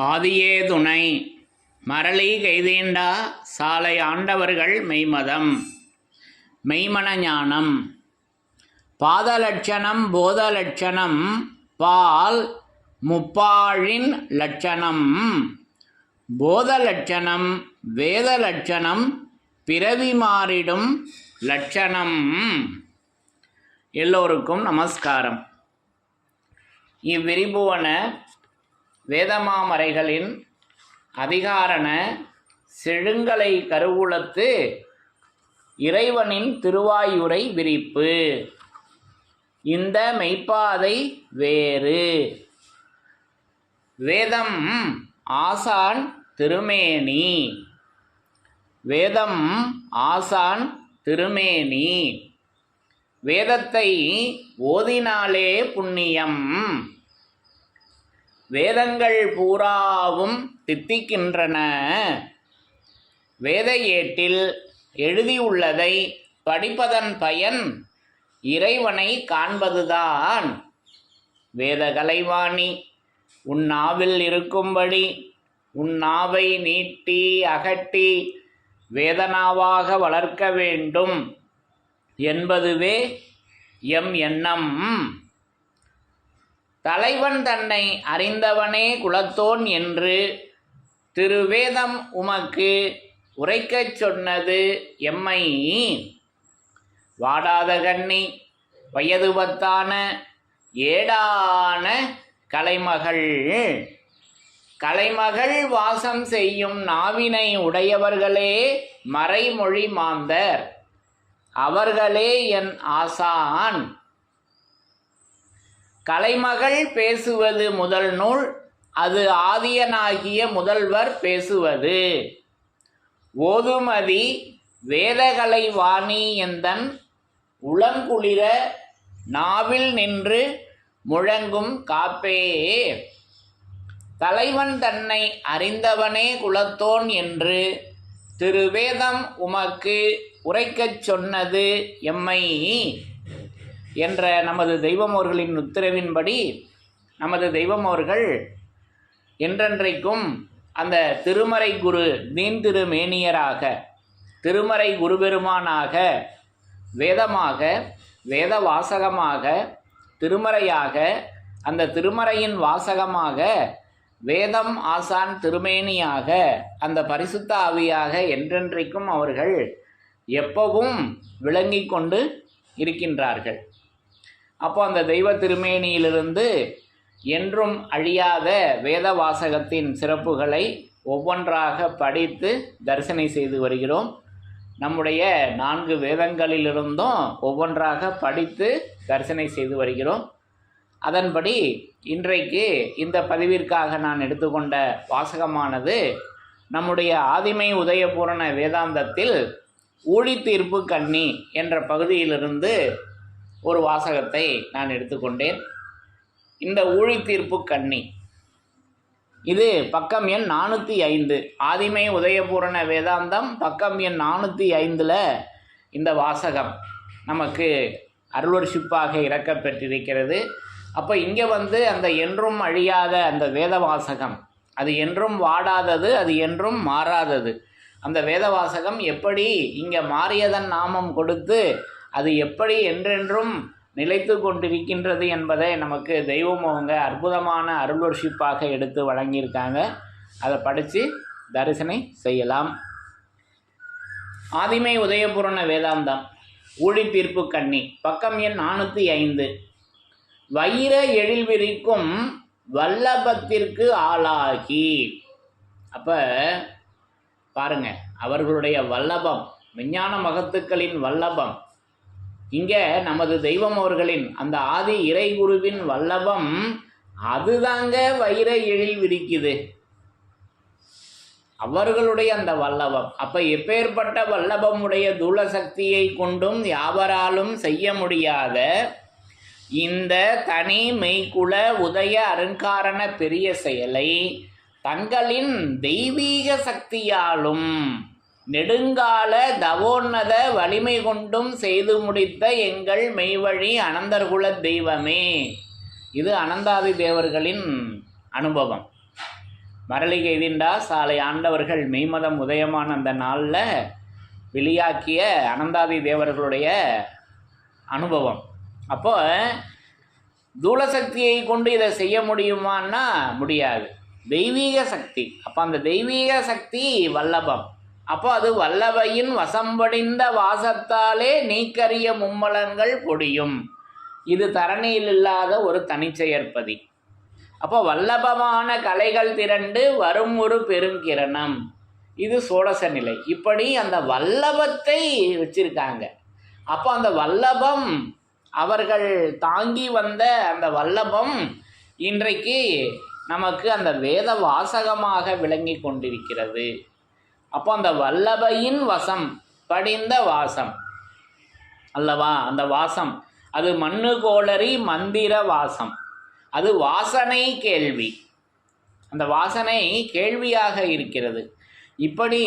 ஆதியே துணை. மரளி கைதீண்டா சாலை ஆண்டவர்கள் மெய்மதம். மெய்மன ஞானம். பாதலட்சணம் போதலட்சணம் பால் முப்பாழின் லட்சணம். போதலட்சணம் வேதலட்சணம் பிறவி மாறிடும் லட்சணம். எல்லோருக்கும் நமஸ்காரம். இவ்விரிபுவன வேதமாமறைகளின் அதிகாரண செழுங்கலை கருவூலத்து இறைவனின் திருவாயுரை விரிப்பு. இந்த மெய்ப்பாதை வேறு. வேதம் ஆசான் திருமேனி. வேதம் ஆசான் திருமேனி. வேதத்தை ஓதினாலே புண்ணியம். வேதங்கள் பூராவும் தித்திக்கின்றன. வேத ஏட்டில் எழுதியுள்ளதை படிப்பதன் பயன் இறைவனை காண்பதுதான். வேத கலைவாணி உன் நாவில் இருக்கும்படி உன் நாவை நீட்டி அகட்டி வேதனாவாக வளர்க்க வேண்டும் என்பதுவே எம் எண்ணம். தலைவன் தன்னை அறிந்தவனே குலத்தோன் என்று திருவேதம் உமக்கு உரைக்கச் சொன்னது எம்மை. வாடாத கண்ணி வயதுபத்தான ஏடான கலைமகள். கலைமகள் வாசம் செய்யும் நாவினை உடையவர்களே மறைமொழி மாந்தர். அவர்களே என் ஆசான். கலைமகள் பேசுவது முதல் நூல் அது ஆதியனாகிய முதல்வர் பேசுவது. ஓதுமதி வேதகலை வாணி எந்தன் உளங்குளிர நாவில் நின்று முழங்கும் காப்பே. தலைவன் தன்னை அறிந்தவனே குலத்தோன் என்று திருவேதம் உமக்கு உரைக்கச் சொன்னது எம்மை. என்ற நமது தெய்வம் அவர்களின் உத்தரவின்படி நமது தெய்வம் அவர்கள் என்றென்றைக்கும் அந்த திருமறை குரு தீன் திருமேனியராக திருமறை குருபெருமானாக வேதமாக வேத வாசகமாக திருமறையாக அந்த திருமறையின் வாசகமாக வேதம் ஆசான் திருமேனியாக அந்த பரிசுத்த ஆவியாக என்றென்றைக்கும் அவர்கள் எப்பவும் விளங்கி கொண்டு இருக்கின்றார்கள். அப்போ அந்த தெய்வ திருமேனியிலிருந்து என்றும் அழியாத வேத வாசகத்தின் சிறப்புகளை ஒவ்வொன்றாக படித்து தரிசனை செய்து வருகிறோம். நம்முடைய நான்கு வேதங்களிலிருந்தும் ஒவ்வொன்றாக படித்து தரிசனை செய்து வருகிறோம். அதன்படி இன்றைக்கு இந்த பதிவிற்காக நான் எடுத்துக்கொண்ட வாசகமானது நம்முடைய ஆதிமை உதயபூரண வேதாந்தத்தில் ஊழி தீர்ப்பு கண்ணி என்ற பகுதியிலிருந்து ஒரு வாசகத்தை நான் எடுத்துக்கொண்டேன். இந்த ஊழி தீர்ப்பு கண்ணி. இது பக்கம் எண் நானூற்றி ஐந்து. ஆதிமை உதயபூரண வேதாந்தம் பக்கம் எண் நானூற்றி ஐந்தில் இந்த வாசகம் நமக்கு அருளர்ஷிப்பாக இறக்கப்பெற்றிருக்கிறது அப்போ இங்கே வந்து அந்த என்றும் அழியாத அந்த வேத வாசகம் அது என்றும் வாடாதது அது என்றும் மாறாதது. அந்த வேத வாசகம் எப்படி இங்கே மாறியதன் நாமம் கொடுத்து அது எப்படி என்றென்றும் நிலைத்து கொண்டிருக்கின்றது என்பதை நமக்கு தெய்வம் அவங்க அற்புதமான அருள்வர்ஷிப்பாக எடுத்து வழங்கியிருக்காங்க. அதை படித்து தரிசனை செய்யலாம். ஆதிமை உதயபுரண வேதாந்தம் ஊழி தீர்ப்பு கண்ணி பக்கம் எண் நானூற்றி ஐந்து. வைர எழில் விரிக்கும் வல்லபத்திற்கு ஆளாகி. அப்போ பாருங்க அவர்களுடைய வல்லபம் விஞ்ஞான மகத்துக்களின் வல்லபம் இங்கே நமது தெய்வம் அவர்களின் அந்த ஆதி இறை குருவின் வல்லபம் அதுதாங்க வைர எழில் விரிக்குது. அவர்களுடைய அந்த வல்லபம். அப்ப எப்பேற்பட்ட வல்லபமுடைய தூள சக்தியை கொண்டும் யாவராலும் செய்ய முடியாத இந்த தனி மெய்க்குல உதய அருங்காரண பெரிய செயலை தங்களின் தெய்வீக சக்தியாலும் நெடுங்கால தவோன்னத வலிமை கொண்டும் செய்து முடித்த எங்கள் மெய்வழி அனந்தர்குல தெய்வமே. இது அனந்தாதி தேவர்களின் அனுபவம். மரளிகை திண்டா சாலை ஆண்டவர்கள் மெய்மதம் உதயமான அந்த நாளில் வெளியாக்கிய அனந்தாதி தேவர்களுடைய அனுபவம். அப்போ தூளசக்தியை கொண்டு இதை செய்ய முடியுமான்னா முடியாது. தெய்வீக சக்தி. அப்போ அந்த தெய்வீக சக்தி வல்லபம். அப்போ அது வல்லவையின் வசம்படிந்த வாசத்தாலே நீக்கரிய மும்மலங்கள் பொடியும். இது தரணியில் இல்லாத ஒரு தனிச்செயற்பதி. அப்போ வல்லபமான கலைகள் திரண்டு வரும் ஒரு பெருங்கிரணம். இது சோடச நிலை. இப்படி அந்த வல்லபத்தை வச்சிருக்காங்க. அப்போ அந்த வல்லபம் அவர்கள் தாங்கி வந்த அந்த வல்லபம் இன்றைக்கு நமக்கு அந்த வேத வாசகமாக விளங்கி கொண்டிருக்கிறது. அப்போ அந்த வல்லபையின் வசம் படிந்த வாசம். அல்லவா? அந்த வாசம். அது மண்ணு கோளரி மந்திர வாசம். அது வாசனை கேள்வி. அந்த வாசனை கேள்வியாக இருக்கிறது. இப்படி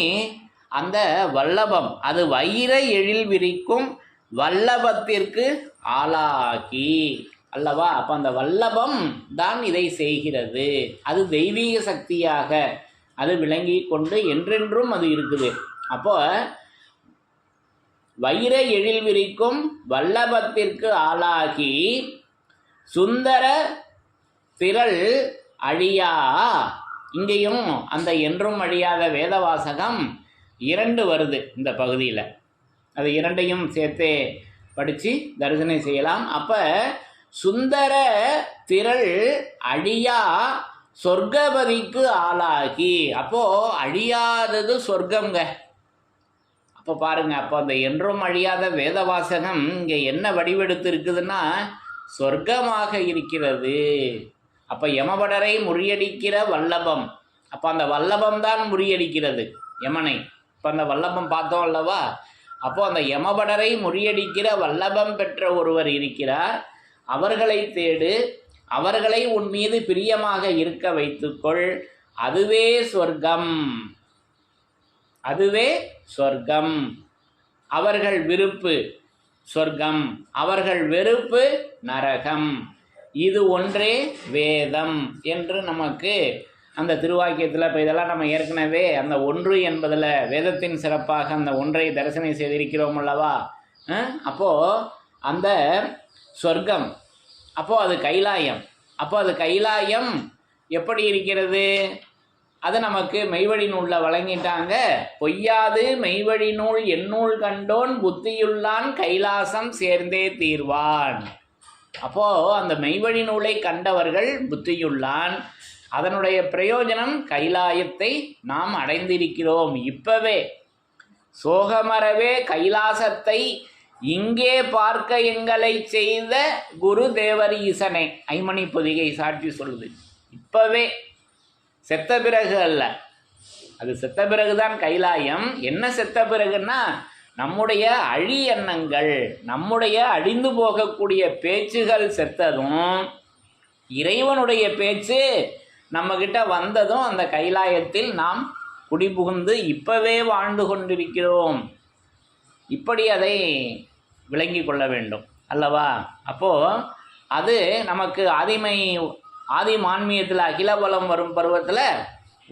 அந்த வல்லபம் அது வைர எழில் விரிக்கும் வல்லபத்திற்கு ஆளாகி. அல்லவா? அப்போ அந்த வல்லபம் தான் இதை செய்கிறது. அது தெய்வீக சக்தியாக அது விளங்கி கொண்டு என்றென்றும் அது இருக்குது. அப்போ வைர எழில் விரிக்கும் வல்லபத்திற்கு ஆளாகி சுந்தர திரள் அழியா. இங்கேயும் அந்த என்றும் அழியாத வேதவாசகம் இரண்டு வருது இந்த பகுதியில். அது இரண்டையும் சேர்த்தே படித்து தரிசனம் செய்யலாம். அப்போ சுந்தர திரள் அழியா சொர்க்கபதிக்கு ஆளாகி. அப்போது அழியாதது சொர்க்கங்க அப்போ பாருங்க அப்போ அந்த என்றும் அழியாத வேதவாசகம் இங்கே என்ன வடிவெடுத்து இருக்குதுன்னா சொர்க்கமாக இருக்கிறது. அப்போ யமபடரை முறியடிக்கிற வல்லபம். அப்போ அந்த வல்லபம் தான் முறியடிக்கிறது யமனை. இப்போ அந்த வல்லபம் பார்த்தோம் அல்லவா? அப்போ அந்த யமபடரை முறியடிக்கிற வல்லபம் பெற்ற ஒருவர் இருக்கிறார். அவர்களை தேடு அவர்களை உன் மீது பிரியமாக இருக்க வைத்துக்கொள். அதுவே சொர்க்கம். அதுவே சொர்க்கம். அவர்கள் விருப்பு சொர்க்கம். அவர்கள் வெறுப்பு நரகம். இது ஒன்றே வேதம் என்று நமக்கு அந்த திருவாக்கியத்தில் இப்போ இதெல்லாம் நம்ம ஏற்கனவே அந்த ஒன்று என்பதில் வேதத்தின் சிறப்பாக அந்த ஒன்றை தரிசனம் செய்திருக்கிறோம் அல்லவா? அப்போது அப்போ அந்த சொர்க்கம் அப்போ அது கைலாயம். அப்போ அது கைலாயம் எப்படி இருக்கிறது? அது நமக்கு மெய்வழி நூலில் வழங்கிட்டாங்க. பொய்யாது மெய்வழி நூல் எந்நூல் கண்டோன் புத்தியுள்ளான் கைலாசம் சேர்ந்தே தீர்வான். அப்போ அந்த மெய்வழி நூலை கண்டவர்கள் புத்தியுள்ளான். அதனுடைய பிரயோஜனம் கைலாயத்தை நாம் அடைந்திருக்கிறோம் இப்பவே. சோகமரவே கைலாசத்தை இங்கே பார்க்க எங்களை செய்த குரு தேவர் ஈசனை. ஐமணி பொதிகை சாட்சி சொல்லுது. இப்பவே செத்த பிறகு அல்ல. அது செத்த பிறகுதான் கைலாயம். என்ன செத்த பிறகுன்னா நம்முடைய அழி எண்ணங்கள் நம்முடைய அழிந்து போகக்கூடிய பேச்சுகள் செத்ததும் இறைவனுடைய பேச்சு நம்மக்கிட்ட வந்ததும் அந்த கைலாயத்தில் நாம் குடிபுகுந்து இப்பவே வாழ்ந்து கொண்டிருக்கிறோம். இப்படி அதை விளங்கி கொள்ள வேண்டும் அல்லவா? அப்போது அது நமக்கு ஆதிமை ஆதி மான்மியத்தில் அகிலபலம் வரும் பருவத்தில்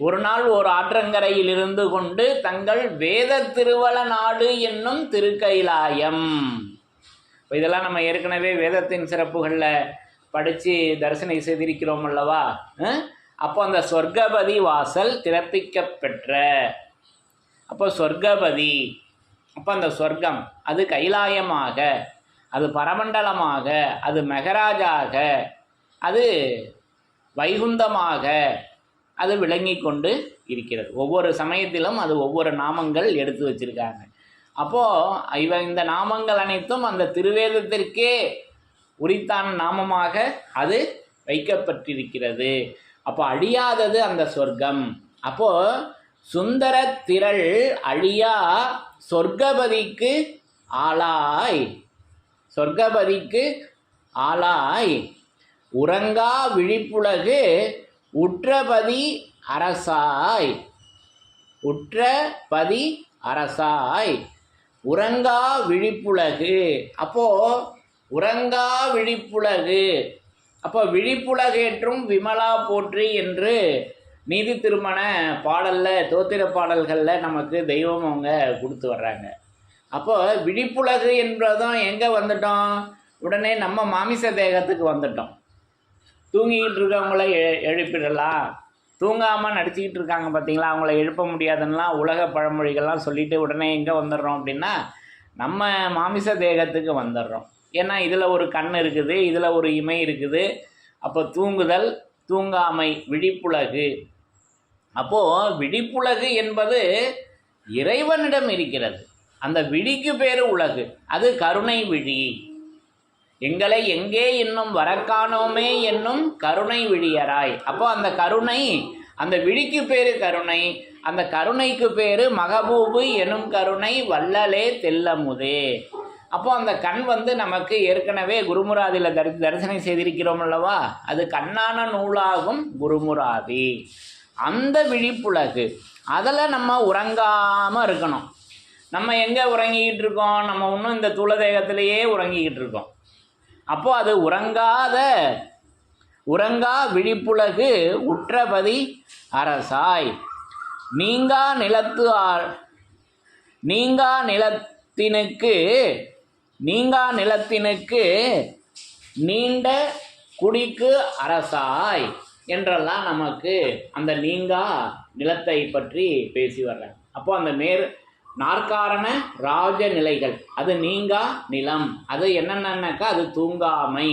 ஒரு நாள் ஒரு ஆற்றங்கரையில் இருந்து கொண்டு தங்கள் வேத திருவள நாடு என்னும் திருக்கைலாயம். இப்போ இதெல்லாம் நம்ம ஏற்கனவே வேதத்தின் சிறப்புகளில் படித்து தரிசனம் செய்திருக்கிறோம் அல்லவா? அப்போ அந்த சொர்க்கபதி வாசல் திறப்பிக்கப்பெற்ற. அப்போ சொர்க்கபதி அப்போ அந்த சொர்க்கம் அது கைலாயமாக அது பரமண்டலமாக அது மெகராஜாக அது வைகுந்தமாக அது விளங்கி கொண்டு இருக்கிறது. ஒவ்வொரு சமயத்திலும் அது ஒவ்வொரு நாமங்கள் எடுத்து வச்சிருக்காங்க. அப்போது இவ இந்த நாமங்கள் அனைத்தும் அந்த திருவேதத்திற்கே உரித்தான நாமமாக அது வைக்கப்பட்டிருக்கிறது. அப்போ அழியாதது அந்த சொர்க்கம். அப்போது சுந்தர திரள் அழியா சொர்க்கபதிக்கு ஆளாய். சொர்க்கபதிக்கு ஆளாய். உறங்கா விழிப்புலகு உற்றபதி அரசாய். உற்றபதி அரசாய். உறங்கா விழிப்புலகு. அப்போ உறங்கா விழிப்புலகு. அப்போ விழிப்புலகேற்றும் விமலா போற்றி என்று நீதி திருமண பாடலில் தோத்திர பாடல்களில் நமக்கு தெய்வம் அவங்க கொடுத்து வர்றாங்க. அப்போது விழிப்புலகு என்பதும் எங்கே வந்துட்டோம்? உடனே நம்ம மாமிச தேகத்துக்கு வந்துட்டோம். தூங்கிக்கிட்டு இருக்கவங்கள எ எழுப்பிடலாம். தூங்காமல் நடிச்சுக்கிட்டு இருக்காங்க பார்த்தீங்களா அவங்கள எழுப்ப முடியாதுன்னா உலக பழமொழிகள்லாம் சொல்லிவிட்டு உடனே எங்கே வந்துடுறோம் அப்படின்னா நம்ம மாமிச தேகத்துக்கு வந்துடுறோம். ஏன்னா இதில் ஒரு கண் இருக்குது இதில் ஒரு இமை இருக்குது. அப்போ தூங்குதல் தூங்காமை விழிப்புலகு. அப்போது விழிப்புலகு என்பது இறைவனிடம் இருக்கிறது. அந்த விழிக்கு பேர் உலகு. அது கருணை விழி. எங்களை எங்கே இன்னும் வரக்காணோமே என்னும் கருணை விழியராய். அப்போ அந்த கருணை அந்த விழிக்கு பேரு கருணை அந்த கருணைக்கு பேரு மகபூபு எனும் கருணை வல்லலே தெல்லமுதே. அப்போ அந்த கண் வந்து நமக்கு ஏற்கனவே குருமுராதியில் தரி தரிசனம் செய்திருக்கிறோம் அல்லவா? அது கண்ணான நூலாகும் குருமுராதி. அந்த விழிப்புலகு. அதில் நம்ம உறங்காமல் இருக்கணும். நம்ம எங்கே உறங்கிக்கிட்டு இருக்கோம்? நம்ம இன்னும் இந்த துளதேகத்திலேயே உறங்கிக்கிட்டு இருக்கோம். அப்போது அது உறங்காத உறங்கா விழிப்புலகு உற்றபதி அரசாய். நீங்கா நிலத்து ஆள் நீங்கா நிலத்தினுக்கு நீங்கா நிலத்தினுக்கு நீண்ட குடிக்கு அரசாய். என்றெல்லாம் நமக்கு அந்த நீங்கா நிலத்தை பற்றி பேசி வர்றாங்க அப்போ அந்த நேர் நாற்காரண ராஜ நிலைகள் அது நீங்கா நிலம் அது என்னென்னக்கா அது தூங்காமை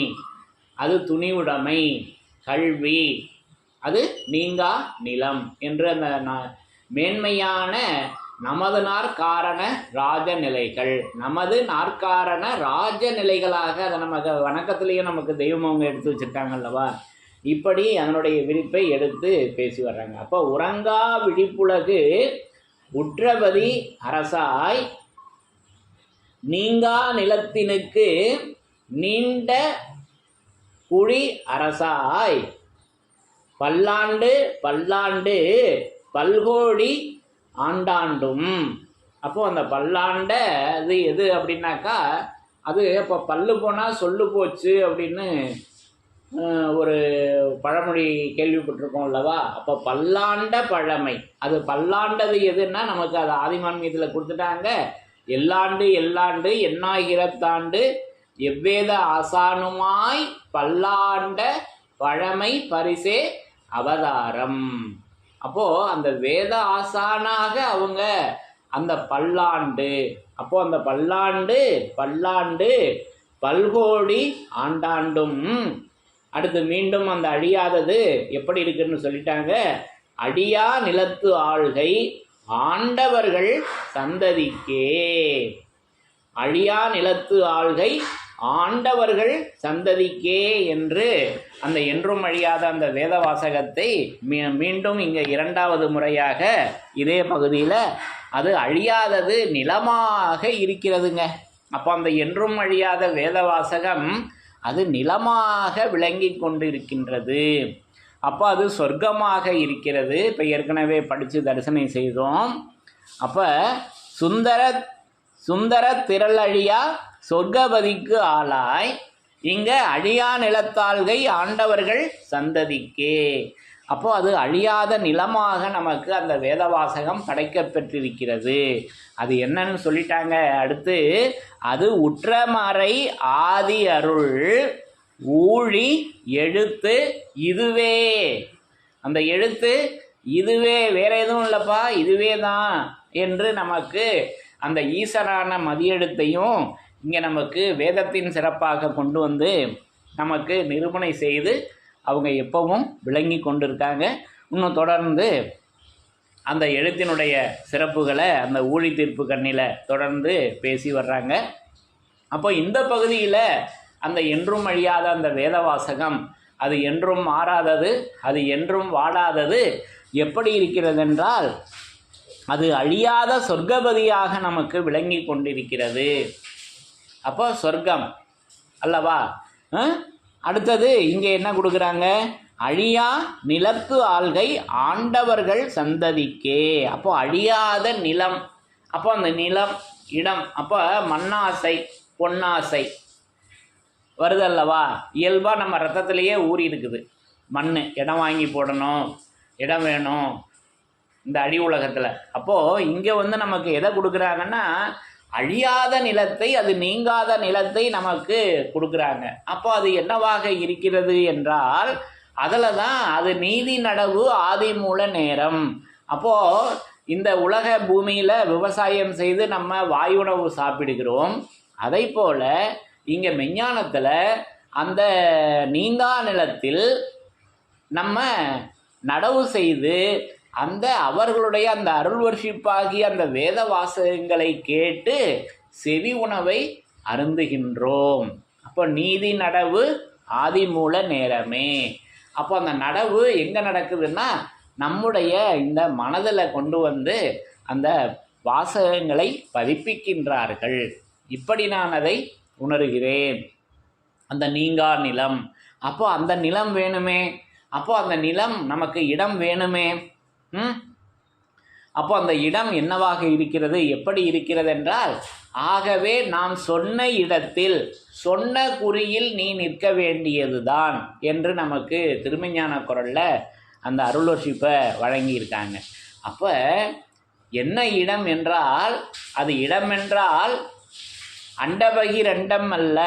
அது துணிவுடைமை கல்வி அது நீங்கா நிலம் என்று அந்த மேன்மையான நமது நாற்காரண ராஜ நிலைகள் நமது நாற்காரண ராஜ நிலைகளாக அதை நமக்கு வணக்கத்திலேயே நமக்கு தெய்வம் அவங்க எடுத்து வச்சிருக்காங்க அல்லவா? இப்படி அதனுடைய விரிப்பை எடுத்து பேசி வர்றாங்க. அப்போ உறங்கா விழிப்புலகு உற்றபதி அரசாய் நீங்கா நிலத்தினுக்கு நீண்ட குழி அரசாய் பல்லாண்டு பல்லாண்டு பல்கோடி ஆண்டாண்டும். அப்போ அந்த பல்லாண்ட அது எது அப்படின்னாக்கா அது இப்போ பல்லு போனால் சொல்லு போச்சு அப்படின்னு ஒரு பழமொழி கேள்விப்பட்டிருக்கோம் அல்லவா? அப்போ பல்லாண்ட பழமை. அது பல்லாண்டது எதுன்னா நமக்கு அது ஆதிமான்மியத்தில் கொடுத்துட்டாங்க. எல்லாண்டு எல்லாண்டு எண்ணாயிரத்தாண்டு எவ்வேத ஆசானுமாய் பல்லாண்ட பழமை பரிசே அவதாரம். அப்போது அந்த வேத ஆசானாக அவங்க அந்த பல்லாண்டு அப்போது அந்த பல்லாண்டு பல்லாண்டு பல்கோடி ஆண்டாண்டும் அடுத்து மீண்டும் அந்த அழியாதது எப்படி இருக்குன்னு சொல்லிட்டாங்க? அடியா நிலத்து ஆள்கை ஆண்டவர்கள் சந்ததிக்கே. அழியா நிலத்து ஆள்கை ஆண்டவர்கள் சந்ததிக்கே என்று அந்த என்றும் அழியாத அந்த வேத வாசகத்தை மீ- மீண்டும் இங்கே இரண்டாவது முறையாக இதே பகுதியில் அது அழியாதது நிலமாக இருக்கிறதுங்க. அப்போ அந்த என்றும் அழியாத வேத வாசகம் அது நிலமாக விளங்கி கொண்டிருக்கின்றது. அப்போ அது சொர்க்கமாக இருக்கிறது. இப்போ ஏற்கனவே படித்து தரிசனம் செய்தோம். அப்போ சுந்தர சுந்தர திரளழியா சொர்க்கபதிக்கு ஆளாய். இங்கே அழியா நிலத்தாள்கை ஆண்டவர்கள் சந்ததிக்கே. அப்போ அது அழியாத நிலமாக நமக்கு அந்த வேதவாசகம் படைக்கப்பெற்றிருக்கிறது. அது என்னன்னு சொல்லிட்டாங்க. அடுத்து அது உற்றமறை ஆதி அருள் ஊழி எழுத்து இதுவே. அந்த எழுத்து இதுவே வேற எதுவும் இல்லைப்பா இதுவே தான் என்று நமக்கு அந்த ஈசரான மதியெழுத்தையும் இங்கே நமக்கு வேதத்தின் சிறப்பாக கொண்டு வந்து நமக்கு நிரூபணை செய்து அவங்க எப்பவும் விளங்கி கொண்டிருக்காங்க. இன்னும் தொடர்ந்து அந்த எழுத்தினுடைய சிறப்புகளை அந்த ஊழி தீர்ப்பு கண்ணில் தொடர்ந்து பேசி வர்றாங்க. அப்போ இந்த பகுதியில் அந்த என்றும் அழியாத அந்த வேத வாசகம் அது என்றும் மாறாதது அது என்றும் வாடாதது எப்படி இருக்கிறது என்றால் அது அழியாத சொர்க்கபதியாக நமக்கு விளங்கி கொண்டிருக்கிறது. அப்போ சொர்க்கம் அல்லவா? அடுத்தது இங்கே என்ன கொடுக்குறாங்க? அழியா நிலத்து ஆள்கை ஆண்டவர்கள் சந்ததிக்கே. அப்போ அழியாத நிலம். அப்போ அந்த நிலம் இடம். அப்போ மண்ணாசை பொன்னாசை. வருதல்லவா இயல்பாக நம்ம ரத்தத்திலேயே ஊறி இருக்குது. மண் இடம் வாங்கி போடணும். இடம் வேணும். இந்த அடி உலகத்தில் அப்போது இங்கே வந்து நமக்கு எதை கொடுக்குறாங்கன்னா அழியாத நிலத்தை அது நீங்காத நிலத்தை நமக்கு கொடுக்குறாங்க. அப்போ அது என்னவாக இருக்கிறது என்றால் அதில் தான் அது நீதி நடவு ஆதி மூல நேரம். அப்போது இந்த உலக பூமியில் விவசாயம் செய்து நம்ம வாயுணவு சாப்பிடுகிறோம். அதை போல் இங்கே மெஞ்ஞானத்தில் அந்த நீங்கா நிலத்தில் நம்ம நடவு செய்து அந்த அவர்களுடைய அந்த அருள் வர்ஷிப்பாகிய அந்த வேத வாசகங்களை கேட்டு செவி உணவை அருந்துகின்றோம். அப்போ நீதி நடவு ஆதிமூல நேரமே. அப்போ அந்த நடவு எங்கே நடக்குதுன்னா நம்முடைய இந்த மனதில் கொண்டு வந்து அந்த வாசகங்களை பதிப்பிக்கின்றார்கள். இப்படி நான் அதை உணர்கிறேன். அந்த நீங்கா நிலம். அப்போ அந்த நிலம் வேணுமே. அப்போ அந்த நிலம் நமக்கு இடம் வேணுமே. அப்போ அந்த இடம் என்னவாக இருக்கிறது? எப்படி இருக்கிறது என்றால் ஆகவே நாம் சொன்ன இடத்தில் சொன்ன குறியில் நீ நிற்க வேண்டியதுதான் என்று நமக்கு திருமஞான குரலில் அந்த அருளோஷிப்பை வழங்கியிருக்காங்க. அப்போ என்ன இடம் என்றால் அது இடம் என்றால் அண்டபகிரண்டம் அல்ல.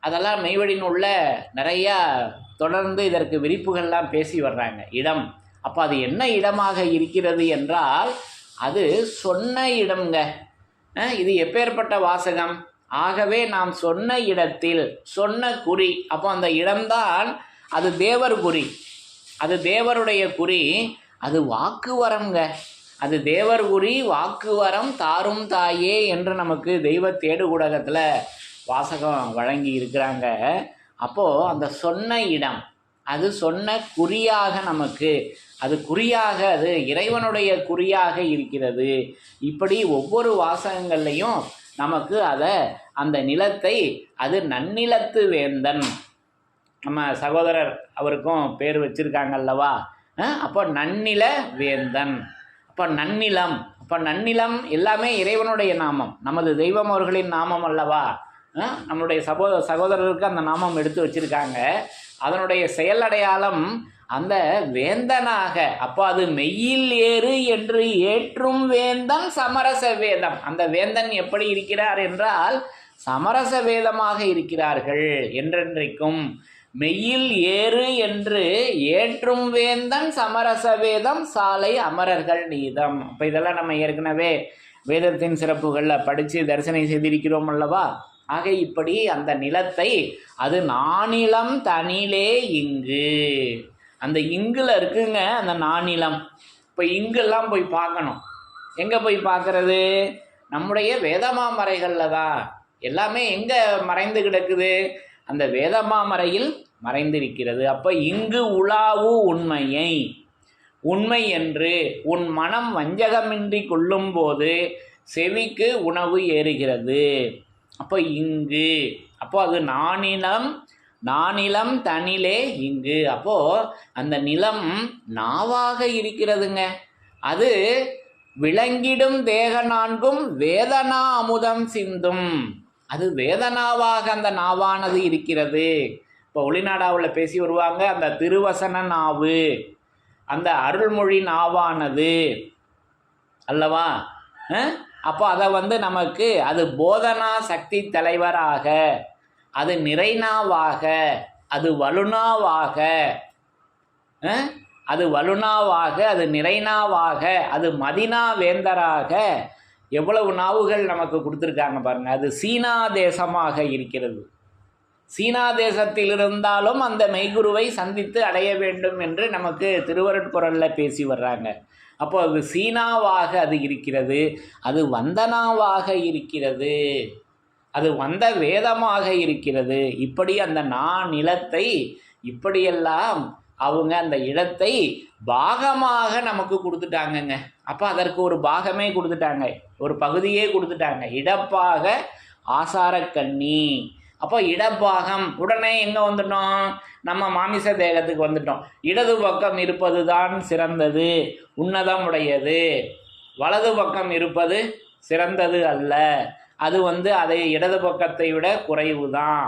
அதெல்லாம் மெய்வழின் உள்ள நிறையா தொடர்ந்து இதற்கு விரிப்புகள்லாம் பேசி வர்றாங்க. இடம். அப்போ அது என்ன இடமாக இருக்கிறது என்றால் அது சொன்ன இடம்ங்க. இது எப்பேற்பட்ட வாசகம்? ஆகவே நாம் சொன்ன இடத்தில் சொன்ன குறி. அப்போ அந்த இடம்தான் அது தேவர் குறி. அது தேவருடைய குறி அது வாக்கு வரம்ங்க அது தேவர் குறி வாக்கு வரம் தாரும் தாயே என்று நமக்கு தெய்வ தேடுகூடகத்தில் வாசகம் வழங்கி இருக்கிறாங்க. அப்போது அந்த சொன்ன இடம் அது சொன்ன குறியாக நமக்கு அது குறியாக அது இறைவனுடைய குறியாக இருக்கிறது. இப்படி ஒவ்வொரு வாசகங்கள்லையும் நமக்கு அதை அந்த நிலத்தை அது நன்னிலத்து வேந்தன். நம்ம சகோதரர் அவருக்கும் பேர் வச்சுருக்காங்க அல்லவா? அப்போ நன்னில வேந்தன். அப்போ நன்னிலம். அப்போ நன்னிலம் எல்லாமே இறைவனுடைய நாமம். நமது தெய்வம் அவர்களின் நாமம் அல்லவா? அஹ், நம்மளுடைய சகோ சகோதரருக்கு அந்த நாமம் எடுத்து வச்சுருக்காங்க. அதனுடைய செயலடையாளம் அந்த வேந்தனாக அப்போ அது மெய்யில் ஏறு என்று ஏற்றும் வேந்தன் சமரச வேதம். அந்த வேந்தன் எப்படி இருக்கிறார் என்றால் சமரச வேதமாக இருக்கிறார்கள் என்றென்றைக்கும். மெய்யில் ஏறு என்று ஏற்றும் வேந்தன் சமரச வேதம் சாலை அமரர்கள் நீதம். அப்போ இதெல்லாம் நம்ம ஏற்கனவே வேதத்தின் சிறப்புகளில் படித்து தரிசனம் செய்திருக்கிறோம் அல்லவா? ஆக இப்படி அந்த நிலத்தை அது நானிலம் தனிலே இங்கு. அந்த இங்கில் இருக்குங்க அந்த நானிலம். இப்போ இங்கெல்லாம் போய் பார்க்கணும். எங்கே போய் பார்க்கறது? நம்முடைய வேதமாமறைகளில் தான். எல்லாமே எங்கே மறைந்து கிடக்குது? அந்த வேதமாமறையில் மறைந்திருக்கிறது. அப்போ இங்கு உலாவு உண்மையை. உண்மை என்று உன் மனம் வஞ்சகமின்றி கொள்ளும்போது செவிக்கு உணவு ஏறுகிறது. அப்போ இங்கு அப்போ அது நானினம் நானிலம் தனிலே இங்கு. அப்போ அந்த நிலம் நாவாக இருக்கிறதுங்க. அது விளங்கிடும் தேக நான்கும் வேதனா அமுதம் சிந்தும். அது வேதனாவாக அந்த நாவானது இருக்கிறது. இப்போ ஒளிநாடாவில் பேசி வருவாங்க அந்த திருவசன நாவு அந்த அருள்மொழி நாவானது. அல்லவா? அப்போ அதை வந்து நமக்கு அது போதனா சக்தி தலைவராக. அது நிறைநாவாக அது வலுனாவாக அது வலுனாவாக அது நிறைநாவாக அது மதினா வேந்தராக எவ்வளவு நாவுகள் நமக்கு கொடுத்துருக்காங்க பாருங்க. அது சீனா தேசமாக இருக்கிறது. சீனா தேசத்தில் இருந்தாலும் அந்த மெய்குருவை சந்தித்து அடைய வேண்டும் என்று நமக்கு திருவருட்குரலில் பேசி வர்றாங்க. அப்போ அது சீனாவாக அது இருக்கிறது அது வந்தனாவாக இருக்கிறது. அது வந்த வேதமாக இருக்கிறது. இப்படி அந்த நா நிலத்தை இப்படியெல்லாம் அவங்க அந்த இடத்தை பாகமாக நமக்கு கொடுத்துட்டாங்கங்க. அப்போ அதற்கு ஒரு பாகமே கொடுத்துட்டாங்க. ஒரு பகுதியே கொடுத்துட்டாங்க. இடப்பாக ஆசாரக்கண்ணி. அப்போ இடப்பாகம் உடனே எங்கே வந்துட்டோம்? நம்ம மாமிச தேகத்துக்கு வந்துட்டோம். இடது பக்கம் இருப்பது தான் சிறந்தது உன்னதம் உடையது வலது பக்கம் இருப்பது சிறந்தது அல்ல. அது வந்து அதை இடது பக்கத்தை விட குறைவு தான்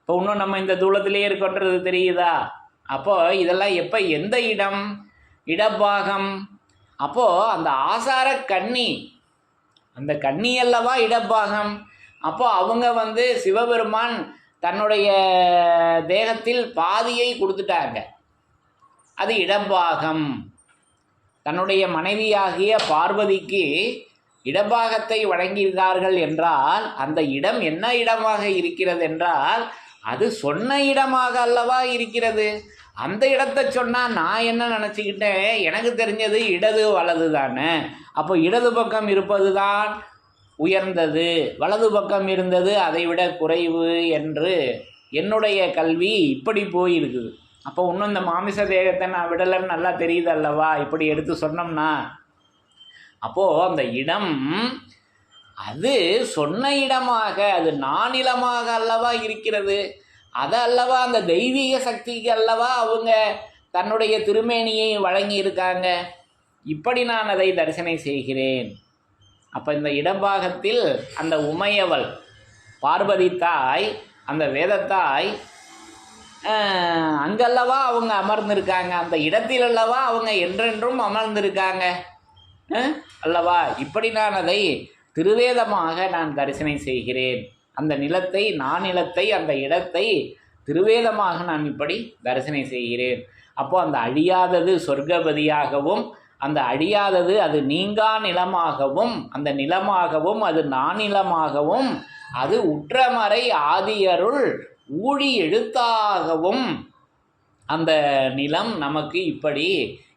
இப்போ இன்னும் நம்ம இந்த தூளத்திலேயே இருக்கோன்றது தெரியுதா? அப்போ இதெல்லாம் எப்போ எந்த இடம்? இடப்பாகம். அப்போது அந்த ஆசார கன்னி அந்த கண்ணி அல்லவா இடப்பாகம்? அப்போ அவங்க வந்து சிவபெருமான் தன்னுடைய தேகத்தில் பாதியை கொடுத்துட்டாங்க. அது இடப்பாகம். தன்னுடைய மனைவியாகிய பார்வதிக்கு இடபாகத்தை வழங்கியிருந்தார்கள் என்றால் அந்த இடம் என்ன இடமாக இருக்கிறது என்றால் அது சொன்ன இடமாக அல்லவா இருக்கிறது? அந்த இடத்த சொன்னால் நான் என்ன நினச்சிக்கிட்டேன்? எனக்கு தெரிஞ்சது இடது வலது தானே. அப்போ இடது பக்கம் இருப்பது தான் உயர்ந்தது வலது பக்கம் இருந்தது அதை விட குறைவு என்று என்னுடைய கல்வி இப்படி போயிருக்குது. அப்போ இன்னும் இந்த மாமிச தேகத்தை நான் விடலைன்னு நல்லா தெரியுது அல்லவா? இப்படி எடுத்து சொன்னோம்னா அப்போது அந்த இடம் அது சொன்ன இடமாக அது நானிலமாக அல்லவா இருக்கிறது? அது அல்லவா அந்த தெய்வீக சக்திக்கு அல்லவா அவங்க தன்னுடைய திருமேனியை வழங்கி இருக்காங்க இப்படி நான் அதை தரிசனம் செய்கிறேன். அப்போ இந்த இடம்பாகத்தில் அந்த உமையவள் பார்வதி தாய் அந்த வேதத்தாய் அங்கல்லவா அவங்க அமர்ந்திருக்காங்க. அந்த இடத்தில் அல்லவா அவங்க என்றென்றும் அமர்ந்திருக்காங்க. அல்லவா? இப்படி நான் அதை திருவேதமாக நான் தரிசனம் செய்கிறேன். அந்த நிலத்தை நான் நிலத்தை அந்த இடத்தை திருவேதமாக நான் இப்படி தரிசனை செய்கிறேன். அப்போ அந்த அழியாதது சொர்க்கபதியாகவும் அந்த அழியாதது அது நீங்கா நிலமாகவும் அந்த நிலமாகவும் அது நானிலமாகவும் அது உற்றமறை ஆதியருள் ஊழி எழுத்தாகவும் அந்த நிலம் நமக்கு இப்படி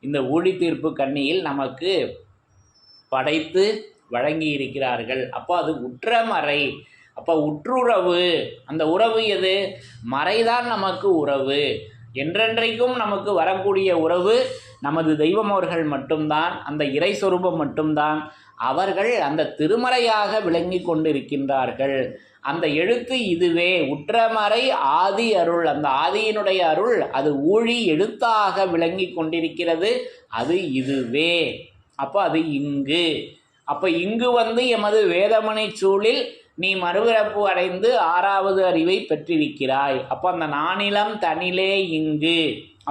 இந்த ஊழி தீர்ப்பு கண்ணியில் நமக்கு படைத்து வழங்கி இருக்கிறார்கள் அப்போ அது உற்றமறை அப்போ உற்றுறவு. அந்த உறவு எது? மறைதான் நமக்கு உறவு. என்றென்றைக்கும் நமக்கு வரக்கூடிய உறவு நமது தெய்வம் அவர்கள் மட்டும்தான் அந்த இறை சொரூபம் மட்டும்தான். அவர்கள் அந்த திருமறையாக விளங்கி கொண்டிருக்கின்றார்கள். அந்த எழுத்து இதுவே. உற்றமறை ஆதி அருள். அந்த ஆதியினுடைய அருள் அது ஊழி எழுத்தாக விளங்கி கொண்டிருக்கிறது. அது இதுவே. அப்போ அது இங்கு. அப்போ இங்கு வந்து எமது வேதமனை சூழில் நீ மறுபிறப்பு அடைந்து ஆறாவது அறிவை பெற்றிருக்கிறாய். அப்போ அந்த நானிலம் தனிலே இங்கு.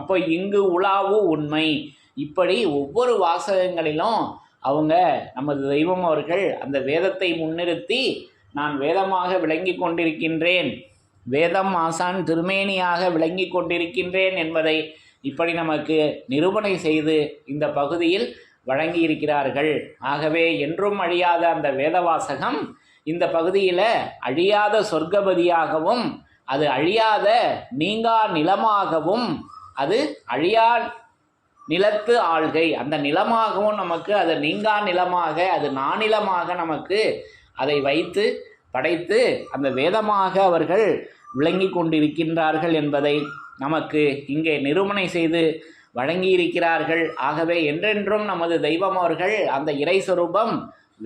அப்போ இங்கு உலாவு உண்மை. இப்படி ஒவ்வொரு வாசகங்களிலும் அவங்க நமது தெய்வம் அவர்கள் அந்த வேதத்தை முன்னிறுத்தி நான் வேதமாக விளங்கி கொண்டிருக்கின்றேன். வேதம் ஆசான் திருமேனியாக விளங்கி கொண்டிருக்கின்றேன் என்பதை இப்படி நமக்கு நிரூபணை செய்து இந்த பகுதியில் வழங்கியிருக்கிறார்கள். ஆகவே என்றும் அழியாத அந்த வேதவாசகம் இந்த பகுதியில் அழியாத சொர்க்கபதியாகவும் அது அழியாத நீங்கா நிலமாகவும் அது அழியா நிலத்து ஆள்கை. அந்த நிலமாகவும் நமக்கு அது நீங்கா நிலமாக அது நானிலமாக நமக்கு அதை வைத்து படைத்து அந்த வேதமாக அவர்கள் விளங்கி கொண்டிருக்கின்றார்கள் என்பதை நமக்கு இங்கே நிரூபணை செய்து வழங்கியிருக்கிறார்கள். ஆகவே என்றென்றும் நமது தெய்வம் அவர்கள் அந்த இறை சொரூபம்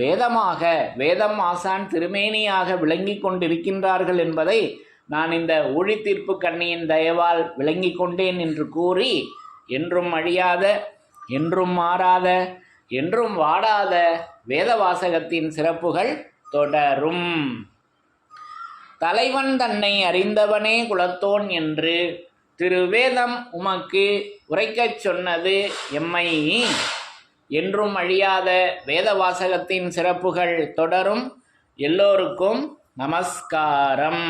வேதமாக வேதம் ஆசான் திருமேனியாக விளங்கி கொண்டிருக்கின்றார்கள் என்பதை நான் இந்த ஊழித்தீர்ப்பு கண்ணியின் தயவால் விளங்கி கொண்டேன் என்று கூறி என்றும் அழியாத என்றும் மாறாத என்றும் வாடாத வேதவாசகத்தின் சிறப்புகள் தொடரும். தலைவன் தன்னை அறிந்தவனே குலத்தோன் என்று திருவேதம் உமக்கு உரைக்கச் சொன்னது எம்மை என்றும் அழியாத வேத வாசகத்தின் சிறப்புகள் தொடரும் எல்லோருக்கும் நமஸ்காரம்.